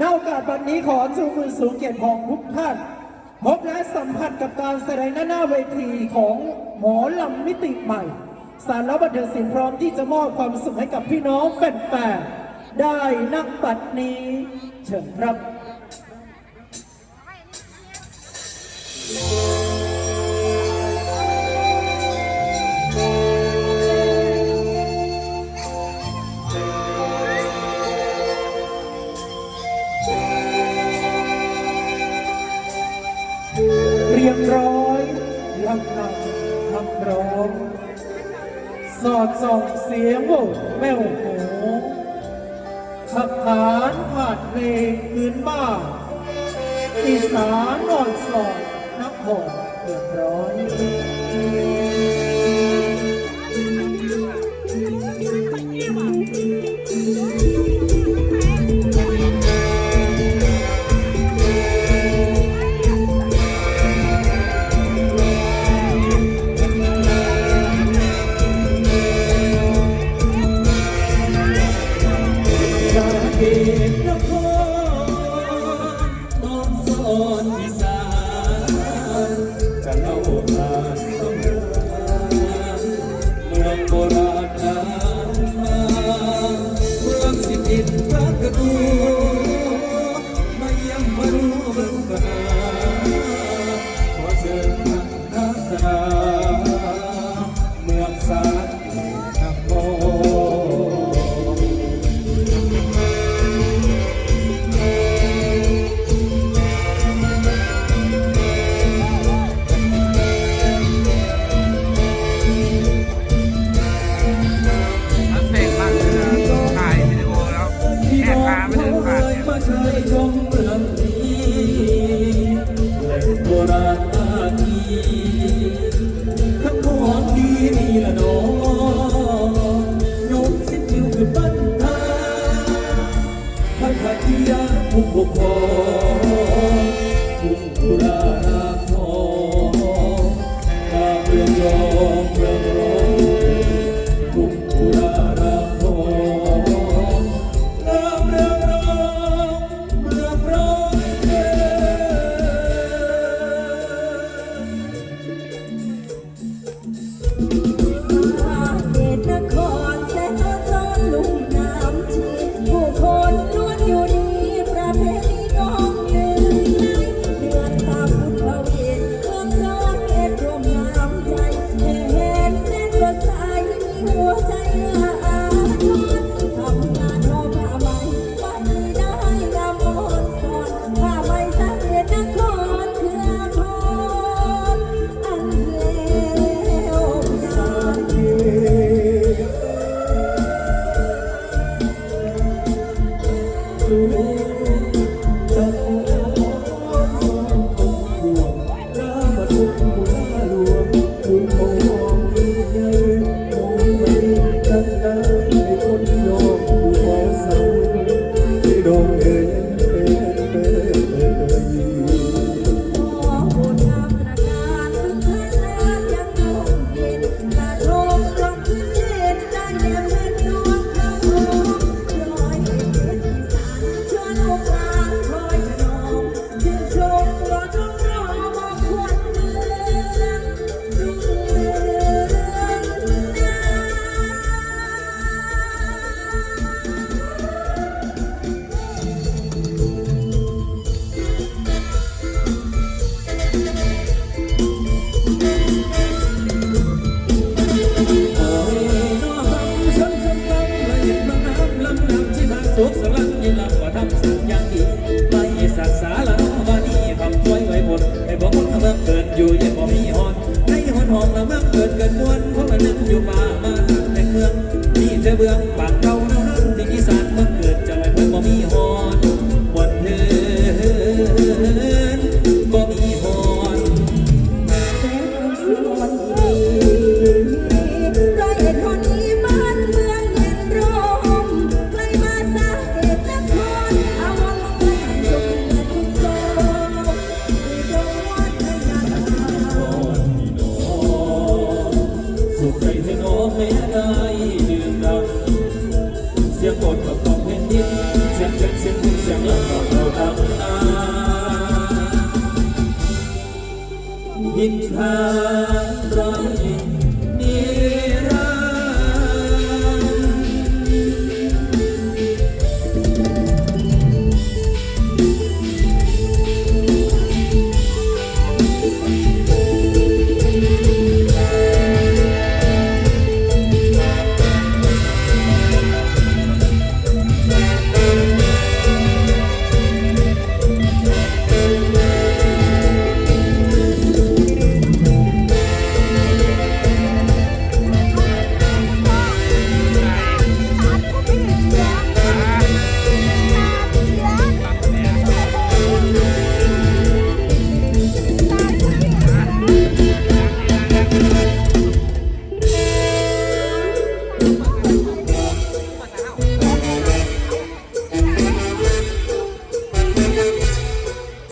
ณโอกาสวันนี้ขอจูมือสูงเกียรติของทุกท่านพบและสัมผัสกับการแสดงหน้าหน้าเวทีของหมอลำมิติใหม่ สารบันเทิงสินพร้อมที่จะมอบความสุขให้กับพี่น้องแฟนๆได้นักปัดนี้ เชิญครับียงร้อยลำนำคำร้อง สอดส่องเสียงโวแม่วโหขับขานผ่านเพลงพื้นบ้านอีสานนอนสอดนักหอมเรียงร้อย you. Spirit. ู่ป่ามาถึงแต่เมืองนี่เธอเบืองปากเกาเน่านั้นที่อีสานเมื่อเกิดจะไม่เพิ่งบ่มีหอนวันเธอ ร้อย